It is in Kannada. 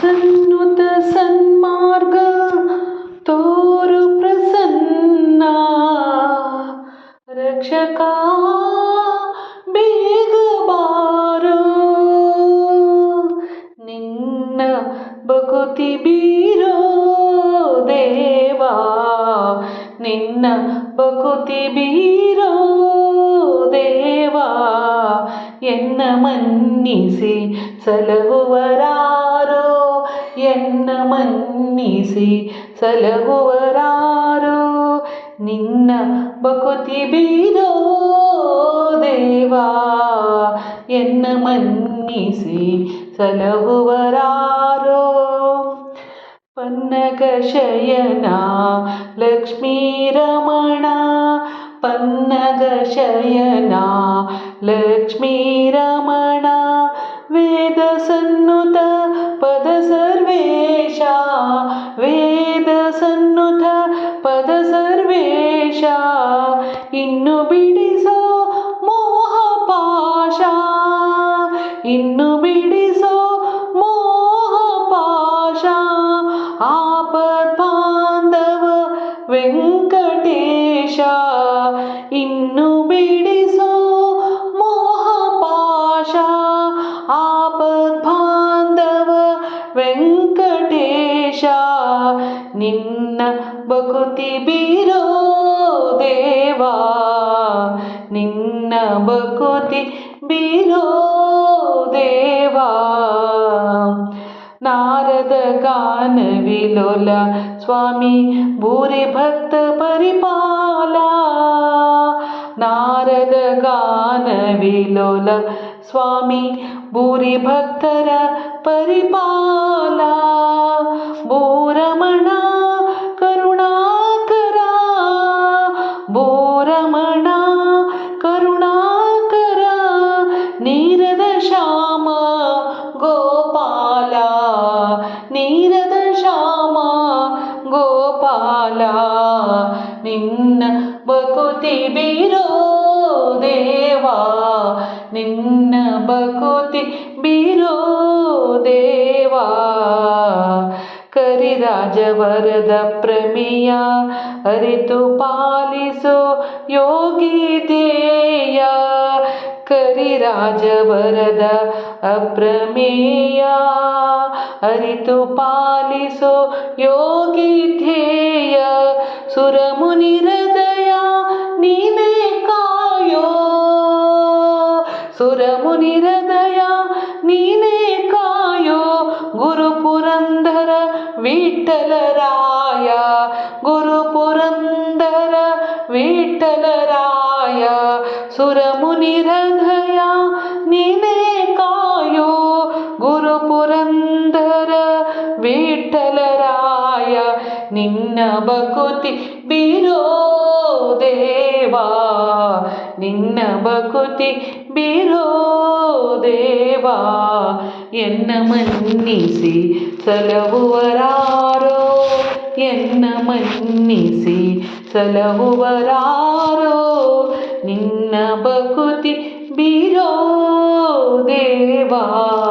ಸನ್ನುತ ಸನ್ಮಾರ್ಗ ತೋರು ಪ್ರಸನ್ನ. ರಕ್ಷಕ, ಬೇಗ ಬಾರೋ. ನಿನ್ನ ಭಕುತಿ ಬೀರೋ ದೇವಾ. ನಿನ್ನ ಭಕುತಿ ಬೀರೋ ದೇವಾ. ಎನ್ನ ಮನ್ನಿಸಿ ಸಲಹುವರಾರೋ. ಎನ್ನ ಮನ್ನಿಸಿ ಸಲಹುವರಾರೋ ನಿನ್ನ ಬಕುತಿ ಬೀರೋ ದೇವಾ ಎನ್ನ ಮನ್ನಿಸಿ ಸಲಹುವರಾರೋ ಪನ್ನಗ ಶಯನ ಲಕ್ಷ್ಮೀ ರಮಣ ಸನ್ನುತ ಪದ ಸರ್ವೇಶ. ಇನ್ನು ಬಿಡಿಸೋ ಮೋಹ ಪಾಶ. ಇನ್ನು ಬಿಡಿಸೋ ಮೋಹ ಪಾಶ. ಆಪತ್ ಬಾಂಧವ ವೆಂಕಟೇಶ. ಇನ್ನು ಬಿಡಿಸೋ ಮೋಹ ಪಾಶ. ಆಪದ್ ಬಾಂಧವ ವೆಂಕಟೇಶ. ನಿನ್ನ ಭಕುತಿ ಬೀರೋ ದೇವಾ ನಿನ್ನ ಭಕುತಿ ಬೀರೋ ದೇವಾ ನಾರದ ಗಾನ ವಿಲೋಲ ಸ್ವಾಮಿ ಭೂರಿ ಭಕ್ತ ಪರಿಪಾಲ ನಾರದ ಗಾನ ವಿಲೋಲ ಸ್ವಾಮಿ ಭೂರಿ ಭಕ್ತರ ಪರಿಪಾಲ ಗೋಪಾಲ ನಿನ್ನ ಭಕುತಿ ಬೀರೋ ದೇವಾ, ನಿನ್ನ ಭಕುತಿ ಬೀರೋ ದೇವಾ. ಕರಿರಾಜವರದ ಪ್ರಮೇಯ, ಅರಿತು ಪಾಲಿಸೋ ಯೋಗಿ ಧ್ಯೇಯ ಕರಿರಾಜವರದ ಅಪ್ರಮೇಯ, ಅರಿತು ಪಾಲಿಸೋ ಯೋಗಿ సురమునిరదయా నీవే కాయో సురమునిరదయా నీవే కాయో గురు పురంధర విఠలరాయ గురు పురంధర విఠలరాయ సురమునిరదయా నీవే కాయో గురు పురంధర విఠలరాయ ವಿಠಲರಾಯ ನಿನ್ನ ಬಕುತಿ ಬೀರೋ ದೇವಾ. ನಿನ್ನ ಬಕುತಿ ಬೀರೋ ದೇವಾ. ಎನ್ನ ಮನ್ನಿಸಿ ಸಲಹುವರಾರೋ, ಎನ್ನ ಮನ್ನಿಸಿ ಸಲಹುವರಾರೋ, ನಿನ್ನ ಬಕುತಿ ಬೀರೋ ದೇವಾ.